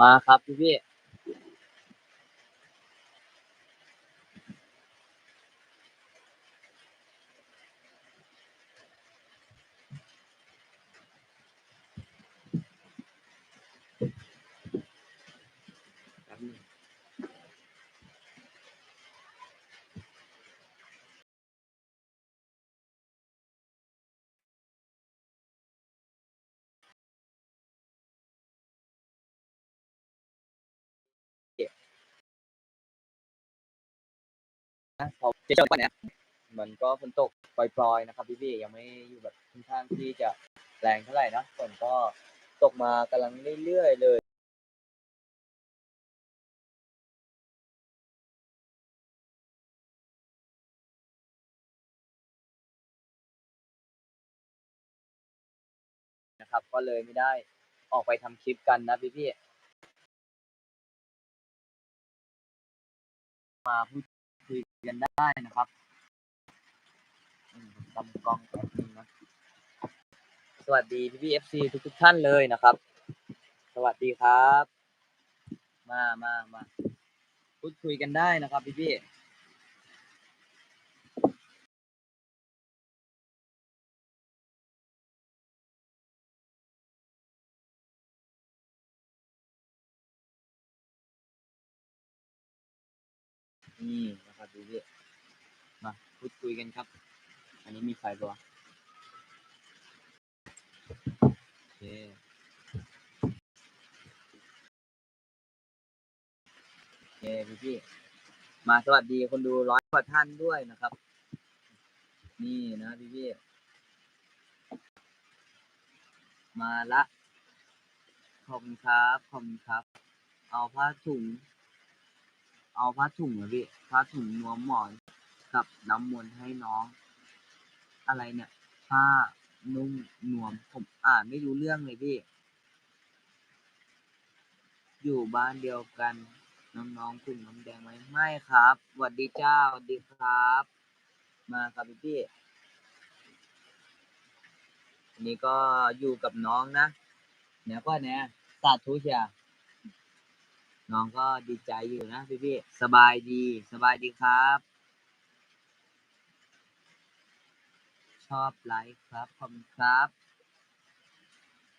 มาครับพี่พี่ เจอวันเนี้ยมันก็ฝนตกปล่อยๆนะครับพี่พี่ยังไม่อยู่แบบค่อนข้างที่จะแรงเท่าไหร่นะฝนก็ตกมากำลังเรื่อยๆเลยนะครับก็เลยไม่ได้ออกไปทำคลิปกันนะพี่พี่มาพูด กันได้นะครับทำกล้องแป๊บนึงนะสวัสดีพี่พี่เอฟซีทุกทุกท่านเลยนะครับ สวัสดีครับ มามามาพูดคุยกันได้นะครับพี่พี่ นี่นะครับพี่พี่มาพูดคุยกันครับ อันนี้มีใครบ้างโอเคโอเคพี่พี่มาสวัสดีคนดูร้อยกว่าท่านด้วยนะครับ นี่นะพี่พี่มาละขอบคุณครับ ขอบคุณครับ เอาผ้าถุง เอาผ้าถุงเหรอพี่ผ้าถุงนวมหมอนกับน้ำมนต์ให้น้อง อะไรเนี่ยผ้านุ่มนวมผมอ่านไม่รู้เรื่องเลยพี่ อยู่บ้านเดียวกัน น้องๆกลุ่มน้ำแดงไหมไม่ครับสวัสดีเจ้าสวัสดีครับ มาครับพี่พี่นนี้ก็อยู่กับน้องนะเนี่ยก็เนี่ยสาธุเชีย น้องก็ดีใจอยู่นะพี่พี่สบายดี สบายดีครับ ชอบไลค์ครับขอบคุณครับ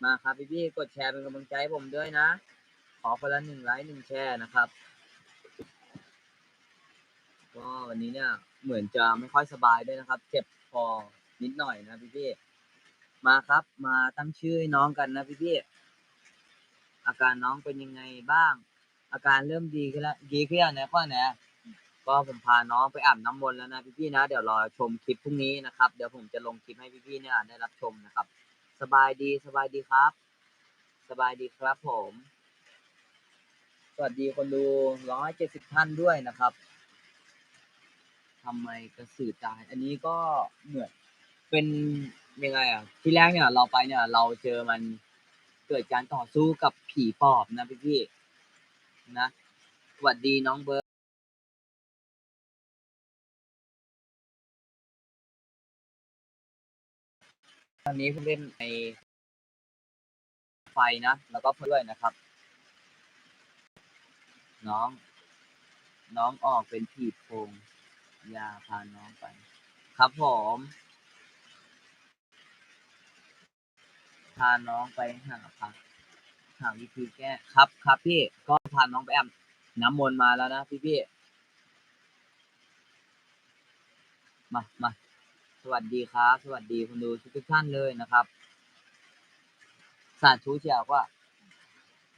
มาครับพี่พี่กดแชร์เป็นกำลังใจผมด้วยนะ ขอคนละหนึ่งไลค์หนึ่งแชร์นะครับ ก็วันนี้เนี่ยเหมือนจะไม่ค่อยสบายด้วยนะครับ เจ็บคอนิดหน่อยนะพี่พี่มาครับ มาตั้งชื่อน้องกันนะพี่พี่อาการน้องเป็นยังไงบ้าง อาการเริ่มดีขึ้นแล้วดีขึ้นแล้วนะพ่อนี่ยก็ผมพาน้องไปอาบน้ำมนต์แล้วนะพี่พี่นะเดี๋ยวรอชมคลิปพรุ่งนี้นะครับเดี๋ยวผมจะลงคลิปให้พี่พี่เนี่ยได้รับชมนะครับ สบายดีสบายดีครับ สบายดีครับผม สวัสดีคนดูร้อยเจ็ดสิบท่านด้วยนะครับทำไมกระสือตาย อันนี้ก็เหมือนเป็นยังไงอะที่แรกเนี่ยเราไปเนี่ย เราเจอมันเกิดการต่อสู้กับผีปอบนะพี่พี่ๆ นะสวัสดีน้องเบิร์ดตอนนี้ผมเล่นในไฟนะ แล้วก็เพื่อนด้วยนะครับ น้อง น้องออกเป็นผีโพงยาพาน้องไป ครับผม พาน้องไปหาพักหาวิธีแก้ ครับครับพี่ก็ พาน้องไปอาบน้ำมนต์มาแล้วนะพี่พี่มามาสวัสดีครับ สวัสดีคุณดูทุกท่านเลยนะครับ สาธุเชียวว่า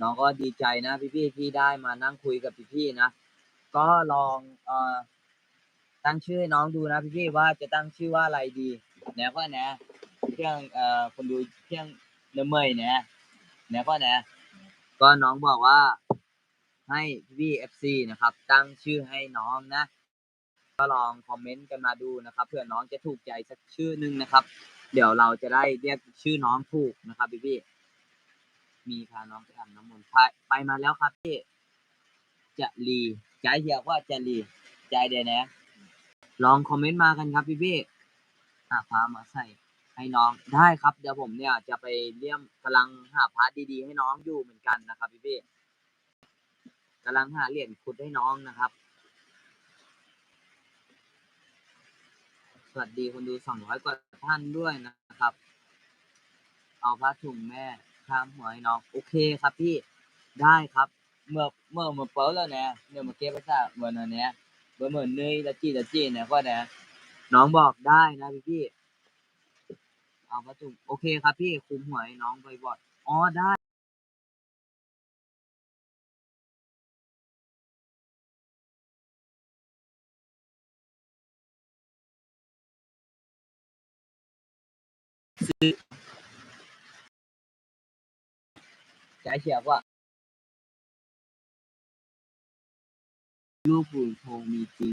น้องก็ดีใจนะพี่พี่ที่ได้มานั่งคุยกับพี่พี่นะก็ลองเอ่อตั้งชื่อให้น้องดูนะพี่พี่ว่าจะตั้งชื่อว่าอะไรดีเนี่ยก็เนี่ยเครื่องเอ่อคนดูเครื่องเนเมยเนี่ยเนี่ยก็เนี่ยก็น้องบอกว่า ให้พี่พี่เอฟซีนะครับ ตั้งชื่อให้น้องนะ ก็ลองคอมเมนต์กันมาดูนะครับเผื่อน้องจะถูกใจสักชื่อนึงนะครับ เดี๋ยวเราจะได้เรียกชื่อน้องถูกนะครับพี่พี่มีพาน้องไปอาบน้ำมนต์ไปไปมาแล้วครับพี่จะรีใจเฮียว่าจะรีใจเดียวนะ ลองคอมเมนต์มากันครับพี่พี่หาพามาใส่ให้น้องได้ครับเดี๋ยวผมเนี่ยจะไปเลี่ยมกำลังหาพาร์ทดีๆ ให้น้องอยู่เหมือนกันนะครับพี่พี่ กำลังหาเหรียญขุดให้น้องนะครับ สวัสดีคนดูสองร้อยกว่าท่านด้วยนะครับ เอาผ้าถุงแม่ข้ามหัวให้น้อง โอเคครับพี่ ได้ครับ เมื่อเมื่อมาเปิดแล้วเนี่ยเมื่อมาเก็บภาษาเหมือนอันเนี้ยเหมือนเหมือนเนยละจีละจีเนี่ยก็เนี่ยน้องบอกได้นะพี่พี่เอาผ้าถุงโอเคครับพี่คุมหัวให้น้องบ่อยๆอ๋อได้ ใจเฉียบว่าลูกปู่โทมีจริง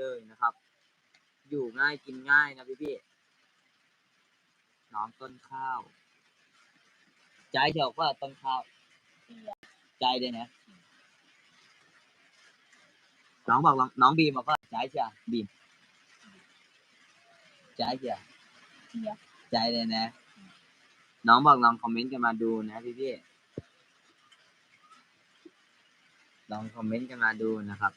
เลยนะครับ อยู่ง่ายกินง่ายนะพี่พี่น้องต้นข้าว ใจเฉียบว่าต้นข้าว ใจเลยนะ น้องบอกว่าน้องบีมบอกว่าใจเฉียบบีมใจเชียใจเลยนะ น้องบอกลองคอมเมนต์กันมาดูนะพี่พี่ลองคอมเมนต์กันมาดูนะครับ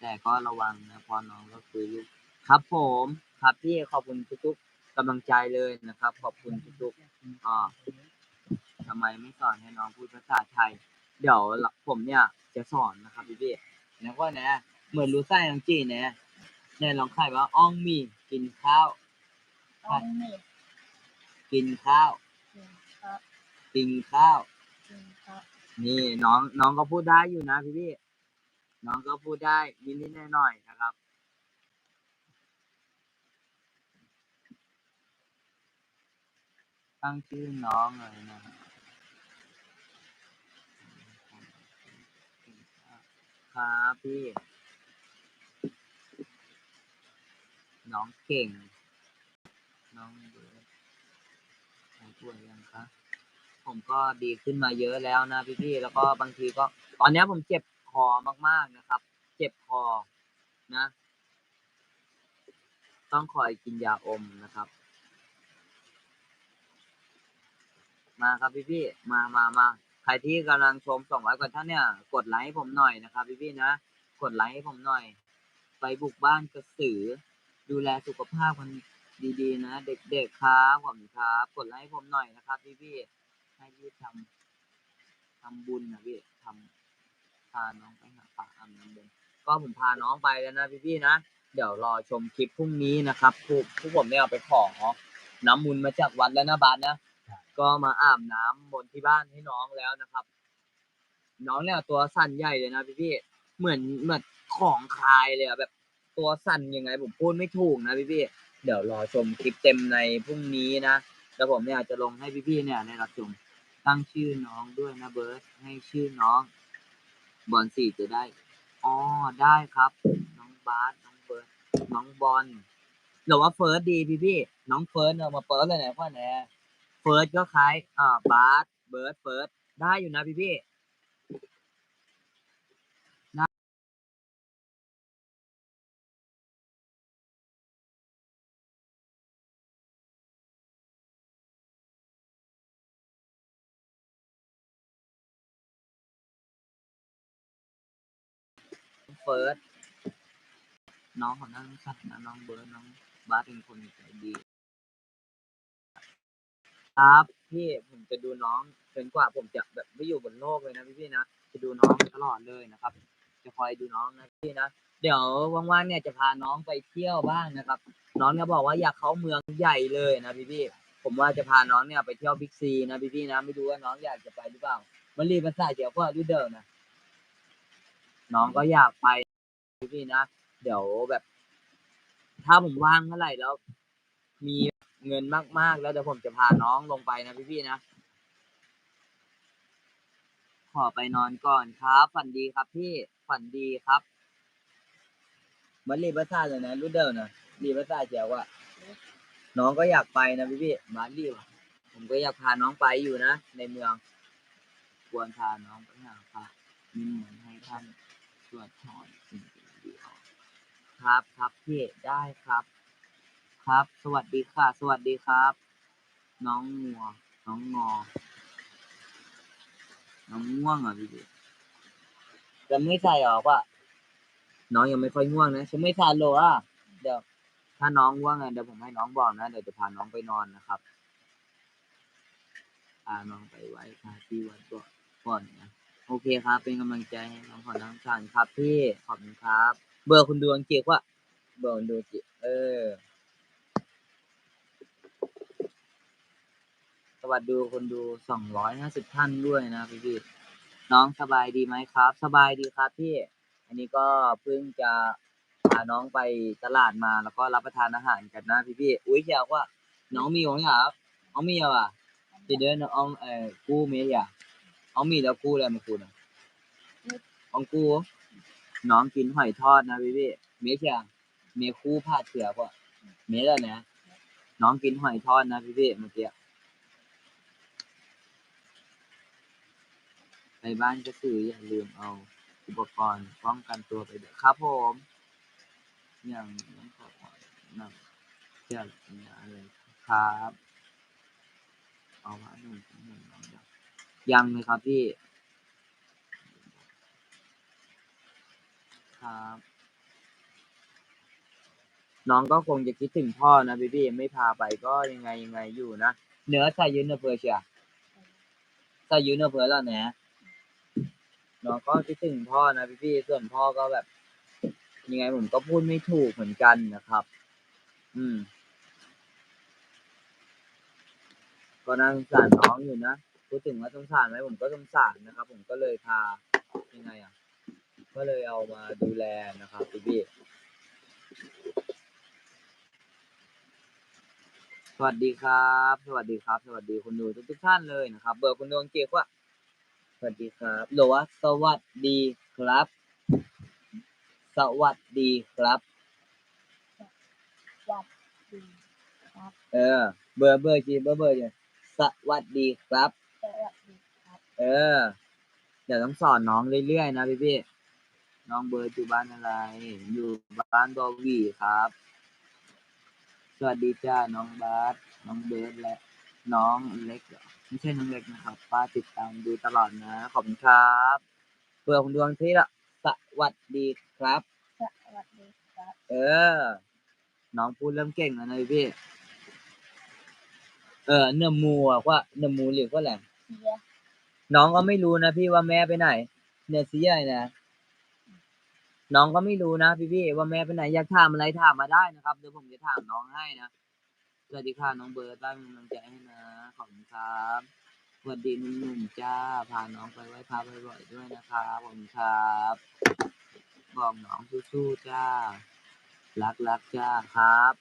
แต่ก็ระวังนะพอน้องก็คือลูกครับผม ครับพี่ขอบคุณทุกๆกำลังใจเลยนะครับ ขอบคุณทุกๆอ่า ทำไมไม่สอนให้น้องพูดภาษาไทย เดี๋ยวผมเนี่ยจะสอนนะครับพี่พี่แล้วก็นะ เหมือนรู้ไส้น้องจีเนี่ยเนี่ยลองไข่ว่าอ้องมีกินข้าวต้องมีกินข้าว กินครับกินข้าวกินครับนี่น้องน้องก็พูดได้อยู่นะพี่พี่น้องก็พูดได้นิดนิดหน่อยหน่อยๆนะครับตั้งชื่อน้องเลยนะครับ ครับพี่ น้องเก่ง น้องเบิร์ดหายป่วยยังคะผมก็ดีขึ้นมาเยอะแล้วนะพี่ๆแล้วก็บางทีก็ ตอนนี้ผมเจ็บคอมากๆนะครับ เจ็บคอนะ ต้องคอยกินยาอมนะครับ มาครับพี่ๆมามามา รที่กำลังชมสองร้อยกว่าท่านเนี่ย กดไลค์ให้ผมหน่อยนะครับพี่ๆนะ กดไลค์ให้ผมหน่อย ไปบุกบ้านกระสือ ดูแลสุขภาพกันดีๆ นะ เด็กๆครับผมครับ กดไลค์ให้ผมหน่อยนะครับพี่ๆให้พี่ทำทำบุญนะพี่ทำพาน้องไปหาพระอาบน้ำมนต์ก็ผมพาน้องไปแล้วนะพี่ๆนะ เดี๋ยวรอชมคลิปพรุ่งนี้นะครับพวกพวกผมเนี่ยเอาไปขอน้ำมุนมาจากวัดแล้วนะบาสนะ ก็มาอาบน้ำมนที่บ้านให้น้องแล้วนะครับ น้องเนี่ยตัวสั่นใหญ่เลยนะพี่ๆเหมือนเหมือนของคายเลยอะแบบตัวสั่นยังไงผมพูดไม่ถูกนะพี่ๆเดี๋ยวรอชมคลิปเต็มในพรุ่งนี้นะแล้วผมเนี่ยจะลงให้พี่ๆเนี่ยได้รับชมตั้งชื่อน้องด้วยนะเบิร์ตให้ชื่อน้อง บอลสี่จะได้อ๋อได้ครับ น้องบาสน้องเบิร์ตน้องบอลหรือว่าเฟิร์สดีพี่พี่น้องเฟิร์สเอามาเปิดเลยไหนพ่อแหน ฟิร์สก็คล้ายอ่าบาร์สเบิร์ตเฟิร์สได้อยู่นะพี่พี่เฟิร์สน้องของนั่งสัตว์นะน้องเบิร์ตน้องบาสเป็นคนใจดี ครับพี่ผมจะดูน้องจนกว่าผมจะแบบไม่อยู่บนโลกเลยนะพี่ๆนะจะดูน้องตลอดเลยนะครับ จะคอยดูน้องนะพี่นะเดี๋ยวว่างๆเนี่ยจะพาน้องไปเที่ยวบ้างนะครับ น้องเนี่ยบอกว่าอยากเข้าเมืองใหญ่เลยนะพี่ๆผมว่าจะพาน้องเนี่ยไปเที่ยวบิ๊กซีนะพี่ๆนะไม่รู้ว่าน้องอยากจะไปหรือเปล่ามันรีบภาษาเดี๋ยวก็ดูเดิมนะน้องก็อยากไปพี่พี่ๆนะเดี๋ยวแบบ ถ้าผมว่างเมื่อไหร่แล้วมี เงินมาก ๆ แล้วเดี๋ยวผมจะพาน้องลงไปนะพี่ๆนะ ขอไปนอนก่อนครับ ฝันดีครับพี่ ฝันดีครับมันรีบภาษาเลยนะรู้เดิมนะรีบภาษาเจียวว่าน้องก็อยากไปนะพี่พี่ๆบ้ารีบผมก็อยากพาน้องไปอยู่นะ ในเมือง ควรพาน้องไปหาพระนิมนต์ให้ท่านสวดถอนสิ่งที่ครับครับพี่ได้ครับ ครับ สวัสดีค่ะ สวัสดีครับ น้องงัว น้องงอ น้องง่วงเหรอะพี่ดิจะไม่ใส่หรอกว่าน้องยังไม่ค่อยง่วงนะฉันไม่ทานโลอะเดี๋ยวถ้าน้องง่วงอะเดี๋ยวผมให้น้องบอกนะเดี๋ยวจะพาน้องไปนอนนะครับพาน้องไปไว้พาที่วัดก่อนก่อนนะโอเคครับ เป็นกำลังใจให้น้องขอน้องทานครับพี่ขอบคุณครับ เบอร์คุณดวงเกียกว่าเบอร์คุณดวงเกียกเออ วัสดีคนดูสองร้อยห้าสิบท่านด้วยนะพี่พี่น้องสบายดีไหมครับ สบายดีครับพี่ อันนี้ก็เพิ่งจะพาน้องไปตลาดมาแล้วก็รับประทานอาหารกันนะพี่พี่อุ้ยเชียวว่า น้องมีของอครับน้องมีเหรอวะจะเดินน้องเอ่อกู้มีเหรอน้องมีแล้วกู้อะไรมากู้นะน้องกู้น้องกินหอยทอดนะพี่พี่เมียเชียวเมียคู่พาเสือกว่าเมียแล้วนะน้องกินหอยทอดนะพี่พี่เมื่อกี้ ไปบ้านก็คืออย่าลืมเอาอุปกรณ์ป้องกันตัวไปด้วยครับผม อย่างน้องขอหนังเจ้าอะไรครับ เอามาหนึ่งหนึ่งน้องยังยังเลยครับพี่ ครับ น้องก็คงจะคิดถึงพ่อนะพี่พี่ไม่พาไปก็ยังไงยังไงอยู่นะเหนือใส่ยืนเนอเพื่อเชียใส่ยืนเนอเพื่อแล้วเนี่ย น้องก็คิดถึงพ่อนะพี่ๆส่วนพ่อก็แบบ ยังไงผมก็พูดไม่ถูกเหมือนกันนะครับ อืม ก็น่าสงสารน้องอยู่นะพูดถึงว่าสงสารไหมผมก็สงสารนะครับ ผมก็เลยพายังไงอะ ก็เลยเอามาดูแลนะครับพี่พี่สวัสดีครับ สวัสดีครับ สวัสดีคุณดูทุกท่านเลยนะครับ เบอร์คุณดวงเกียรติว่า สวัสดีครับ หรือว่า สวัสดีครับ สวัสดีครับวัดดีครับ เออ เบอร์เบอร์จีเบอร์เบอร์เนี่ยสวัสดีครับ สวัสดีครับ เออ เดี๋ยวต้องสอนน้องเรื่อยๆนะพี่พี่น้องเบิร์ดอยู่บ้านอะไร อยู่บ้านบอวีครับ สวัสดีจ้าน้องบาสน้องเบิร์ดและน้องเล็กเหรอ ไม่ใช่น้องเล็กนะครับ ป้าติดตามดูตลอดนะ ขอบคุณครับเพื่อคุณดวงที่ละสวัสดีครับ สวัสดีครับ เออ น้องพูดเริ่มเก่งแล้วนะพี่ เออเนื้อหมูอะว่าเนื้อหมูหรือว่าอะไรเสียน้องก็ไม่รู้นะพี่ว่าแม่ไปไหน เนี่ยสีอะไรนะน้องก็ไม่รู้นะพี่พี่ๆว่าแม่ไปไหนอยากถามอะไรถามมาได้นะครับเดี๋ยวผมจะถามน้องให้นะ สวัสดีค่ะน้องเบิร์ดได้กำลังใจให้นะ ขอบคุณครับสวัสดีหนุ่มๆจ้า พาน้องไปไหว้พระบ่อยๆด้วยนะครับขอบคุณครับ บอกน้องสู้ๆจ้า รักรักจ้าครับ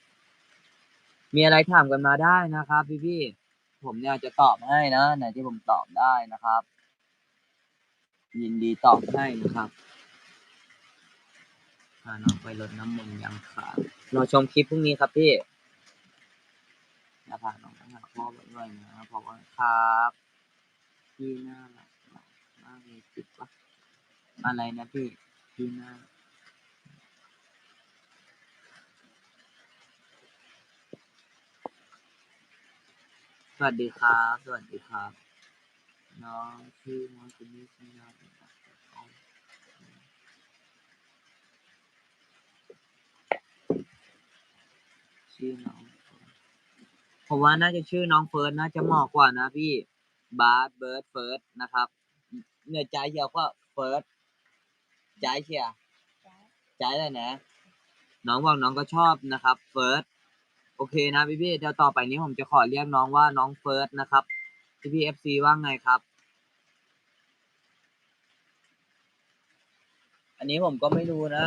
มีอะไรถามกันมาได้นะครับ พี่ๆ ผมเนี่ยจะตอบให้นะไหนที่ผมตอบได้นะครับ ยินดีตอบให้นะครับพาน้องไปรดน้ำมนต์ยังขาดรอชมคลิปพรุ่งนี้ครับพี่ นะพาน้องไปหาพ่อด้วยนะเพราะว่าครับพี่น่ารักมากเลยจิบปะอะไรนะพี่พี่น่าสวัสดีครับ สวัสดีครับ น้องชื่อน้องคนนี้ชื่อน้องชื่อน้อง ผมว่าน่าจะชื่อน้องเฟิร์สน่าจะเหมาะกว่านะพี่บาร์เบิร์ดเฟิร์สนะครับเนื้อใจเชียวก็เฟิร์สใจเชียร์จ้าใจเลยนะ น้องบอกน้องก็ชอบนะครับเฟิร์สโอเคนะพี่พี่เดี๋ยวต่อไปนี้ผมจะขอเรียกน้องว่าน้องเฟิร์สนะครับพี่พี่เอฟซีว่าไงครับ อันนี้ผมก็ไม่รู้นะ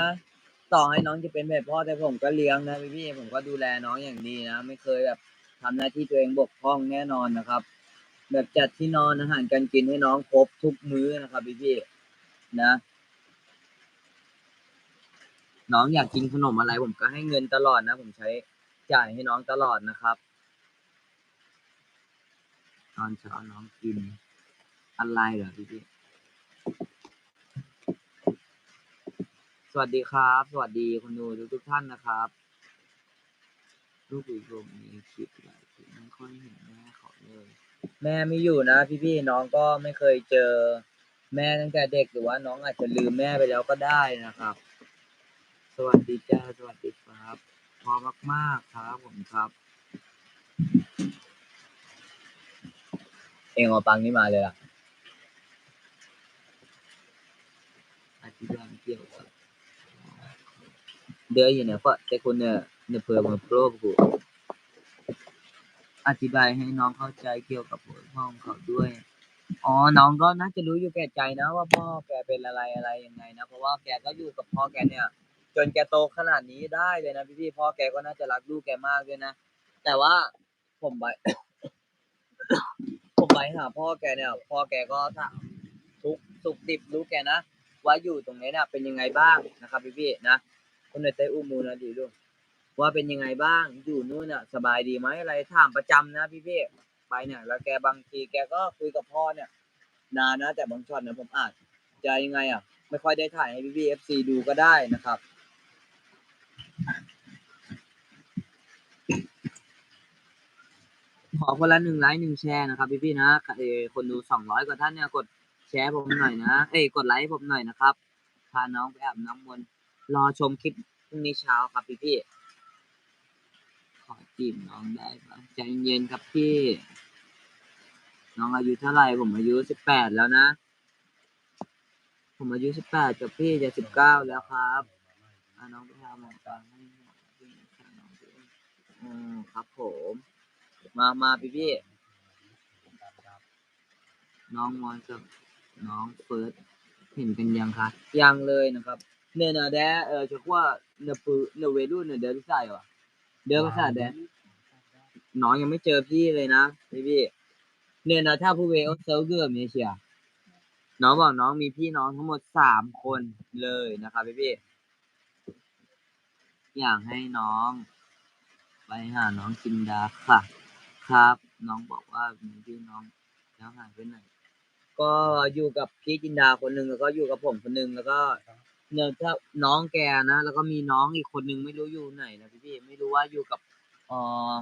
ต่อให้น้องจะเป็นแบบพ่อแต่ผมก็เลี้ยงนะพี่พี่ผมก็ดูแลน้องอย่างดีนะ ไม่เคยแบบ ทำหน้าที่ตัวเองบกพร่องแน่นอนนะครับ แบบจัดที่นอนอาหารการกินให้น้องครบทุกมื้อนะครับพี่พี่นะ น้องอยากกินขนมอะไร ผมก็ให้เงินตลอดนะ ผมใช้จ่ายให้น้องตลอดนะครับ ตอนเช้าน้องกินอะไรเหรอพี่พี่สวัสดีครับ สวัสดีคุณดูทุกทุกท่านนะครับ ลูกผู้ชมมีคลิปหลายคลิปไม่ค่อยเห็นแม่เขาเลย แม่ไม่อยู่นะพี่ๆน้องก็ไม่เคยเจอแม่ตั้งแต่เด็กหรือว่าน้องอาจจะลืมแม่ไปแล้วก็ได้นะครับ สวัสดีจ้าสวัสดีครับพอมากๆครับผมครับ เองเอาปังนี่มาเลยอะอธิบายเกี่ยวกับเดี๋ยวอยู่เนี่ยก็แต่คนเนี่ย เนี่ยเพื่อมาโปรบกูอธิบายให้น้องเข้าใจเกี่ยวกับพ่อของเขาด้วย อ๋อ น้องก็น่าจะรู้อยู่แก่ใจนะว่าพ่อแกเป็นอะไรอะไรยังไงนะ เพราะว่าแกก็อยู่กับพ่อแกเนี่ย จนแกโตขนาดนี้ได้เลยนะพี่ๆพ่อแกก็น่าจะรักลูกแกมากด้วยนะ แต่ว่าผมไป ผมไปหาพ่อแกเนี่ย พ่อแกก็ถามทุกสุกดิบรู้แกนะว่าอยู่ตรงนี้เนี่ยเป็นยังไงบ้างนะครับพี่ๆนะคนในเตอุ้มมูนะดีลูก ว่าเป็นยังไงบ้างอยู่นู่นน่ะสบายดีไหมอะไรถามประจำนะพี่ๆไปเนี่ยแล้วแกบางทีแกก็คุยกับพ่อเนี่ย นานนะ แต่บางช็อตเนี่ยผมอาจจะยังไงอะ ไม่ค่อยได้ถ่ายให้พี่ๆเอฟซีดูก็ได้นะครับขอคนละหนึ่งไลค์หนึ่งแชร์นะครับพี่ๆนะเอคนดูสองร้อยกว่าท่านเนี่ยกดแชร์ผมหน่อยนะ เอ้ยกดไลค์ผมหน่อยนะครับ พาน้องไปอาบน้ำมนต์รอชมคลิปพรุ่งนี้เช้าครับพี่ๆข อจีบน้องได้ปะใจเย็นครับพี่ น้องอายุเท่าไหร่ผมอายุสิบแปดแล้วนะ ผมอายุสิบแปดกับพี่จะสิบเก้าแล้วครับอะน้องไปหาหมอฟังให้หมอพี่ช่วยน้องด้วยอืมครับผม มามาพี่พี่น้องมอนกับน้องเฟิร์สเห็นกันยังคะยังเลยนะครับ เนี่ยนะแดเออจะว่าเนปืเนเวรุ่นเนเดอร์ใส่วะ เดอร์ภาษาแดน้องยังไม่เจอพี่เลยนะพี่พี่เนี่ยนะถ้าผู้เวลเซิร์ฟเกอร์เมเชียน้องบอกน้องมีพี่น้องทั้งหมดสามคนเลยนะครับพี่พี่อยากให้น้อง ไปหาน้องจินดาค่ะ ครับ น้องบอกว่ามีพี่น้องแล้วหายไปไหนก็อยู่กับพี่จินดาคนหนึ่งแล้วก็อยู่กับผมคนหนึ่งแล้วก็ เนี่ยถ้าน้องแกนะ แล้วก็มีน้องอีกคนนึงไม่รู้อยู่ไหนนะพี่พี่ไม่รู้ว่าอยู่กับเออ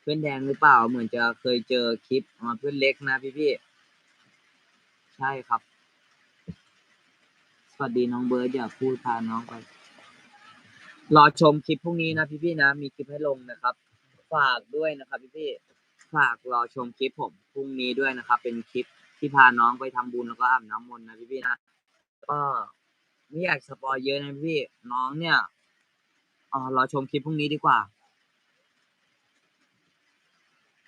เพื่อนแดงหรือเปล่า เหมือนจะเคยเจอคลิปอ่าเพื่อนเล็กนะพี่พี่ใช่ครับ สวัสดีน้องเบิร์ดอย่าพูดพาน้องไปรอชมคลิปพรุ่งนี้นะพี่พี่นะ มีคลิปให้ลงนะครับ ฝากด้วยนะครับพี่พี่ฝากรอชมคลิปผมพรุ่งนี้ด้วยนะครับ เป็นคลิปที่พาน้องไปทำบุญแล้วก็อาบน้ำมนต์นะพี่พี่นะก็ ไม่อยากสปอยเยอะนะพี่ น้องเนี่ยเออรอชมคลิปพรุ่งนี้ดีกว่า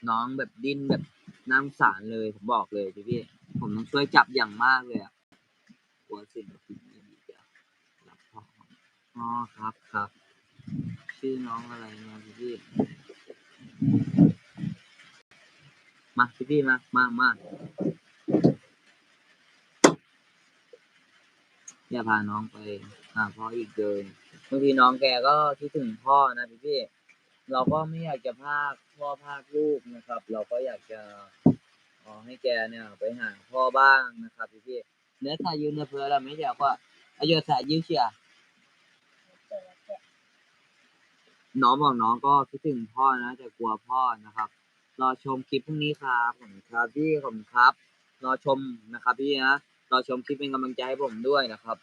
น้องแบบดิ้นแบบน่าสารเลยผมบอกเลยพี่พี่ผมต้องช่วยจับอย่างมากเลยอะกลัวสิ่งที่ไม่ดีจะรับพออ๋อครับครับ ชื่อน้องอะไรนะพี่พี่มาพี่พี่มามามา อย่าพาน้องไปหาพ่ออีกเลยบางทีน้องแกก็คิดถึงพ่อนะพี่พี่เราก็ไม่อยากจะพากพ่อพากลูกนะครับ เราก็อยากจะขอให้แกเนี่ยไปหาพ่อบ้างนะครับพี่พี่เนื้อสายยืนเนื้อเพื่อเราไม่อยากว่าอายุสายยืนเชียน้องบอกน้องก็คิดถึงพ่อนะแต่กลัวพ่อนะครับรอชมคลิปพรุ่งนี้ครับผมครับพี่ผมครับรอชมนะครับพี่นะ รอชมคลิปเป็นกำลังใจให้ผมด้วยนะครับ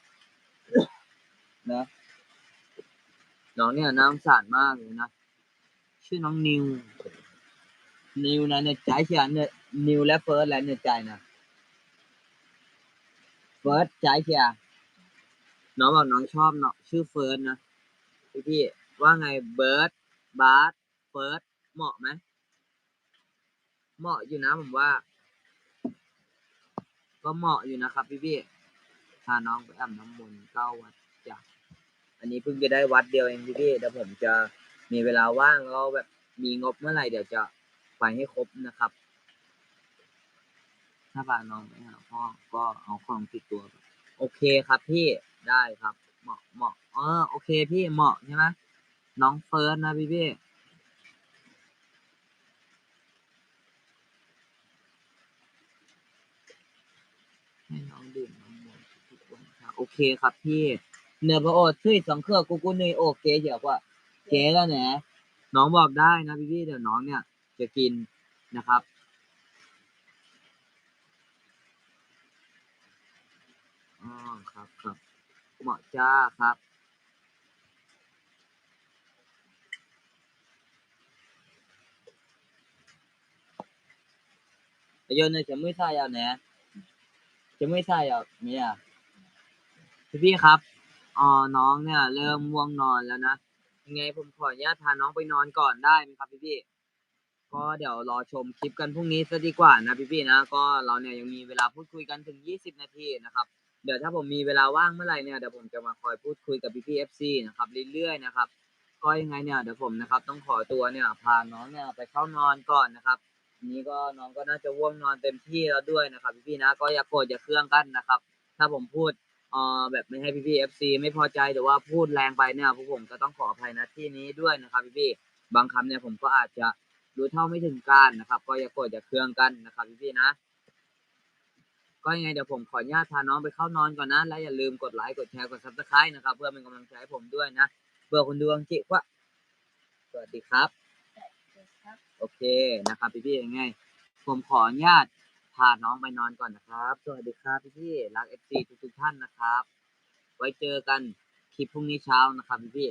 นะน้องเนี่ยน่าสงสารมากเลยนะชื่อน้องนิว นิวนะเนี่ยใจเชียเนี่ยนิวและเฟิร์สและเนี่ยใจนะเฟิร์สใจเชียน้องบอกน้องชอบเนาะชื่อเฟิร์สนะพี่พี่ว่าไงเบิร์ดบาร์เฟิร์สเหมาะไหมเหมาะอยู่นะผมว่า ก็เหมาะอยู่นะครับ พี่พี่พาน้องไปอาบน้ำมนต์เก้าวัดจ้ะอันนี้เพิ่งจะได้วัดเดียวเองพี่พี่เดี๋ยวผมจะมีเวลาว่างแล้วแบบมีงบเมื่อไหร่เดี๋ยวจะไปให้ครบนะครับ ถ้าพาน้องไปหาพ่อก็เอาของติดตัวโอเคครับพี่ได้ครับ เหมาะเหมาะเออโอเค พี่เหมาะใช่ไหมน้องเฟิร์สนะพี่พี่ ให้น้องดื่มน้ำมนต์ทุกวันครับโอเคครับพี่เหนือพระโอษฐ์ช่วยสองเครือกูกูนุยโอเคเดี๋ยวว่าเก๋แล้วแหนน้องบอกได้นะพี่พี่เดี๋ยวน้องเนี่ย จะกินนะครับอ๋อครับครับเหมาะจ้าครับ bây giờ này chấm mới sai vào nè chấm mới sai vào เนี่ย พี่พี่ครับอ๋อน้องเนี่ย เริ่มง่วงนอนแล้วนะยังไงผมขออนุญาตพาน้องไปนอนก่อนได้ไหมครับพี่พี่ก็เดี๋ยวรอชมคลิปกันพรุ่งนี้ซะดีกว่านะพี่พี่นะก็เราเนี่ยยังมีเวลาพูดคุยกันถึง 20 นาทีนะครับ เดี๋ยวถ้าผมมีเวลาว่างเมื่อไหร่เนี่ยเดี๋ยวผมจะมาคอยพูดคุยกับพี่พี่เอฟซีนะครับเรื่อยๆนะครับก็ยังไงเนี่ยเดี๋ยวผมนะครับ ต้องขอตัวเนี่ยพาน้องเนี่ยไปเข้านอนก่อนนะครับ นี้ก็น้องก็น่าจะว่วงนอนเต็มที่แล้วด้วยนะครับ พี่ๆนะก็อย่าโกรธอย่าเครื่องกันนะครับ ถ้าผมพูดเอ่อแบบไม่ให้พี่ๆเอฟซีไม่พอใจหรือว่าพูดแรงไปเนี่ยพวกผมก็ต้องขออภัยนะที่นี้ด้วยนะครับ พี่ๆบางคำเนี่ยผมก็อาจจะรู้เท่าไม่ถึงการนะครับ ก็อย่าโกรธอย่าเครื่องกันนะครับ พี่ๆนะ ก็ยังไงเดี๋ยวผมขออนุญาตพาน้องไปเข้านอนก่อนนะและอย่าลืมกดไลค์กดแชร์กดซับสไครต์นะครับ เพื่อเป็นกำลังใจให้ผมด้วยนะเบื่อคนดวงจิว่าสวัสดีครับ โอเคนะครับพี่ๆยังไง ผมขออนุญาตพาน้องไปนอนก่อนนะครับ สวัสดีครับพี่พี่รักเอฟซีทุกๆท่านนะครับ ไว้เจอกันคลิปพรุ่งนี้เช้านะครับพี่พี่